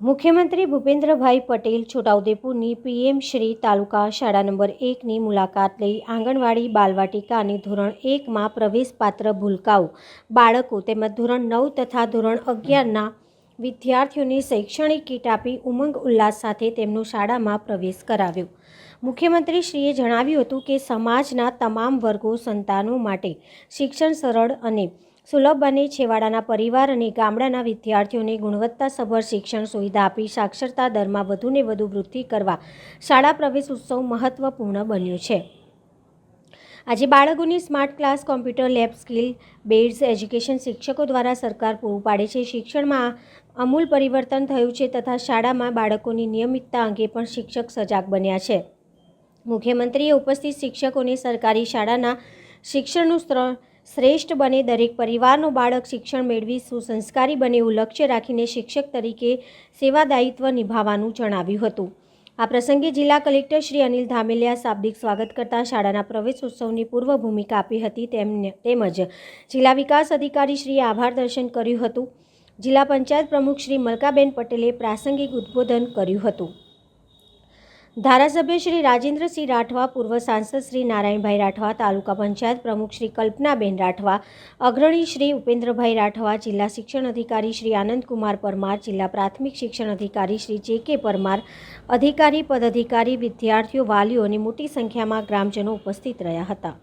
મુખ્યમંત્રી ભૂપેન્દ્રભાઈ પટેલ છોટાઉદેપુરની પીએમ શ્રી તાલુકા શાળા નંબર એકની મુલાકાત લઈ આંગણવાડી બાલવાટિકા અને ધોરણ એકમાં પ્રવેશપાત્ર ભૂલકાઓ. બાળકો તેમજ ધોરણ નવ તથા ધોરણ અગિયારના વિદ્યાર્થીઓને શૈક્ષણિક કીટ આપી ઉમંગ ઉલ્લાસ સાથે તેમનો શાળામાં પ્રવેશ કરાવ્યો. મુખ્યમંત્રીશ્રીએ જણાવ્યું હતું કે સમાજના તમામ વર્ગો સંતાનો માટે શિક્ષણ સરળ અને સુલભ અને છેવાડાના પરિવાર અને ગામડાના વિદ્યાર્થીઓને ગુણવત્તાસભર શિક્ષણ સુવિધા આપી સાક્ષરતા દરમાં વધુને વધુ વૃદ્ધિ કરવા શાળા પ્રવેશ ઉત્સવ મહત્વપૂર્ણ બન્યો છે. આજે બાળકોની smart class, computer lab skill beds education શિક્ષકો દ્વારા સરકાર પૂરું પાડે છે. શિક્ષણમાં અમૂલ પરિવર્તન થયું છે તથા શાળામાં બાળકોની નિયમિતતા અંગે પણ શિક્ષક સજાગ બન્યા છે. મુખ્યમંત્રીએ ઉપસ્થિત શિક્ષકોને સરકારી શાળાના શિક્ષણનું સ્ત્ર શ્રેષ્ઠ બને દરેક પરિવારનો બાળક શિક્ષણ મેળવી, સુસંસ્કારી બને એવું લક્ષ્ય રાખીને શિક્ષક તરીકે સેવાદાયિત્વ નિભાવવાનું જણાવ્યું હતું. આ પ્રસંગે જિલ્લા કલેક્ટર શ્રી અનિલ ધામેલિયા શાબ્દિક સ્વાગત કરતા શાળાના પ્રવેશ ઉત્સવની પૂર્વ ભૂમિકા આપી હતી તેમને, તેમજ જિલ્લા વિકાસ અધિકારી શ્રીએ આભાર દર્શન કર્યું હતું. જિલ્લા પંચાયત પ્રમુખ શ્રી મલકાબેન પટેલે પ્રાસંગિક ઉદ્બોધન કર્યું હતું. ધારાસભ્ય શ્રી રાજેન્દ્રસિંહ રાઠવા, પૂર્વ સાંસદ શ્રી નારાયણભાઈ રાઠવા, તાલુકા પંચાયત પ્રમુખ શ્રી કલ્પનાબેન રાઠવા, અગ્રણી શ્રી ઉપેન્દ્રભાઈ રાઠવા, જિલ્લા શિક્ષણ અધિકારી શ્રી આનંદકુમાર પરમાર, જિલ્લા પ્રાથમિક શિક્ષણ અધિકારી શ્રી જે કે પરમાર, અધિકારી, પદાધિકારી, વિદ્યાર્થીઓ, વાલીઓ અને મોટી સંખ્યામાં ગ્રામજનો ઉપસ્થિત રહ્યા હતા.